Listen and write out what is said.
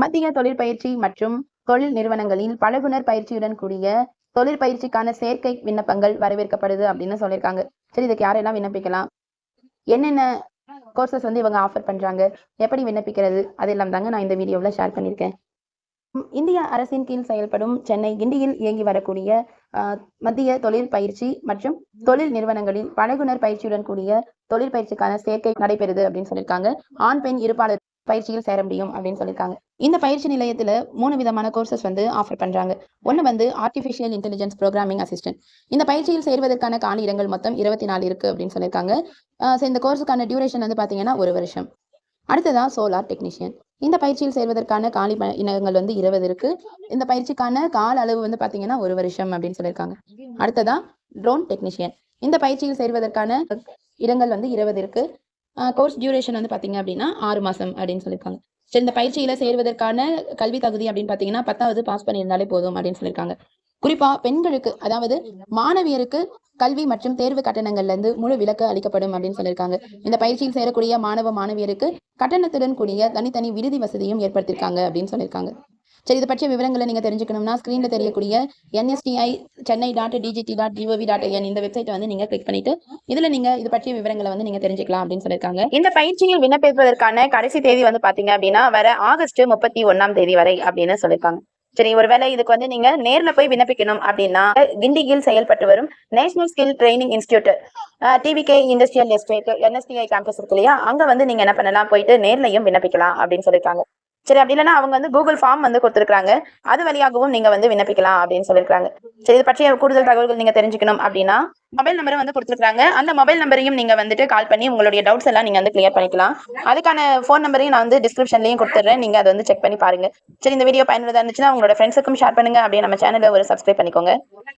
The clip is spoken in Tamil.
மத்திய தொழிற்பயிற்சி மற்றும் தொழில் நிறுவனங்களில் பழகுனர் பயிற்சியுடன் கூடிய தொழிற்பயிற்சிக்கான சேர்க்கை விண்ணப்பங்கள் வரவேற்கப்படுது அப்படின்னு சொல்லியிருக்காங்க. சரி இதுக்கு யாரெல்லாம் விண்ணப்பிக்கலாம்? என்னென்ன கோர்சஸ் வந்து இவங்க ஆஃபர் பண்றாங்க? எப்படி விண்ணப்பிக்கிறது? அதெல்லாம் தாங்க நான் இந்த வீடியோவில் ஷேர் பண்ணியிருக்கேன். இந்திய அரசின் கீழ் செயல்படும் சென்னை கிண்டியில் இயங்கி வரக்கூடிய ஆஹ், மத்திய தொழில் பயிற்சி மற்றும் தொழில் நிறுவனங்களில் பழகுனர் பயிற்சியுடன் கூடிய தொழில் பயிற்சிக்கான சேர்க்கை நடைபெறுது அப்படின்னு சொல்லியிருக்காங்க. ஆண் பெண் இருப்பாளர் பயிற்சியில் சேர முடியும் அப்படின்னு சொல்லியிருக்காங்க இந்த பயிற்சி நிலையத்துல மூணு விதமான கோர்சஸ் வந்து ஆஃபர் பண்றாங்க. ஒன்று வந்து ஆர்டிஃபிஷியல் இன்டெலிஜென்ஸ் ப்ரோக்ராமிங் அசிஸ்டன்ட் இந்த பயிற்சியில் சேர்வதற்கான காலி இடங்கள் மொத்தம் இருபத்தி நாலு இருக்கு அப்படின்னு சொல்லியிருக்காங்க ஆஹ் இந்த கோர்ஸுக்கான டியூரேஷன் வந்து பார்த்தீங்கன்னா ஒரு வருஷம். அடுத்ததா சோலார் டெக்னீஷியன் இந்த பயிற்சியில் சேர்வதற்கான காலி இனங்கள் வந்து இருபது இருக்கு. இந்த பயிற்சிக்கான கால அளவு வந்து பார்த்தீங்கன்னா ஒரு வருஷம் அப்படின்னு சொல்லியிருக்காங்க அடுத்ததா ட்ரோன் டெக்னீஷியன் இந்த பயிற்சியில் சேர்வதற்கான இடங்கள் வந்து இருபது இருக்கு. கோர்ஸ் டியூரேஷன் வந்து பார்த்தீங்க அப்படின்னா ஆறு மாதம் அப்படின்னு சொல்லியிருக்காங்க சரி இந்த பயிற்சியில் சேர்வதற்கான கல்வி தகுதி அப்படின்னு பார்த்தீங்கன்னா பத்தாவது பாஸ் பண்ணியிருந்தாலே போதும் அப்படின்னு சொல்லியிருக்காங்க குறிப்பா பெண்களுக்கு அதாவது மாணவியருக்கு கல்வி மற்றும் தேர்வு கட்டணங்கள்ல இருந்து முழு விலக்கு அளிக்கப்படும் அப்படின்னு சொல்லியிருக்காங்க இந்த பயிற்சியில் சேரக்கூடிய மாணவ மாணவியருக்கு கட்டணத்துடன் கூடிய தனித்தனி விடுதி வசதியும் ஏற்படுத்தியிருக்காங்க அப்படின்னு சொல்லியிருக்காங்க சரி இது பற்றிய விவரங்களை நீங்க தெரிஞ்சுக்கணும்னா ஸ்கிரீன்ல தெரியக்கூடிய NSTI Chennai dot DGT dot GOV dot IN இந்த வெப்சைட்டை வந்து நீங்க கிளிக் பண்ணிட்டு இதுல நீங்க இது பற்றிய விவரங்களை வந்து நீங்க தெரிஞ்சுக்கலாம் அப்படின்னு சொல்லியிருக்காங்க. இந்த பயிற்சியில் விண்ணப்பிப்பதற்கான கடைசி தேதி வந்து பாத்தீங்க அப்படின்னா வர ஆகஸ்ட் முப்பத்தி ஒன்னாம் தேதி வரை அப்படின்னு சொல்லியிருக்காங்க. சரி ஒருவேளை இதுக்கு வந்து நீங்க நேர்ல போய் விண்ணப்பிக்கணும் அப்படின்னா கிண்டியில் செயல்பட்டு வரும் national skill training institute TVK industrial estate NSTI campus இருக்கு இல்லையா? அங்க வந்து நீங்க என்ன பண்ணலாம்? போயிட்டு நேர்லயும் விண்ணப்பிக்கலாம் அப்படின்னு சொல்லியிருக்காங்க. சரி அப்படி இல்லைன்னா அவங்க வந்து கூகுள் ஃபார்ம் வந்து கொடுத்துருக்காங்க அது வழியாகவும் நீங்க வந்து விண்ணப்பிக்கலாம் அப்படின்னு சொல்லியிருக்காங்க சரி இது பற்றிய கூடுதல் தகவல்கள் நீங்க தெரிஞ்சுக்கணும் அப்படின்னா மொபைல் நம்பரும் வந்து கொடுத்துருக்காங்க அந்த மொபைல் நம்பரையும் நீங்க வந்துட்டு கால் பண்ணி உங்களுடைய டவுட்ஸ் எல்லாம் நீங்க வந்து கிளியர் பண்ணிக்கலாம். அதுக்கான ஃபோன் நம்பரையும் நான் வந்து டிஸ்கிரிப்ஷன்லையும் கொடுத்துட்றேன். நீங்க அதை வந்து செக் பண்ணி பாருங்க. சரி இந்த வீடியோ பயனுள்ளதாக இருந்துச்சுன்னா உங்களோட ஃப்ரெண்ட்ஸுக்கும் ஷேர் பண்ணுங்க. அப்படியே நம்ம சேனலை ஒரு சப்ஸ்கிரைப் பண்ணிக்கோங்க.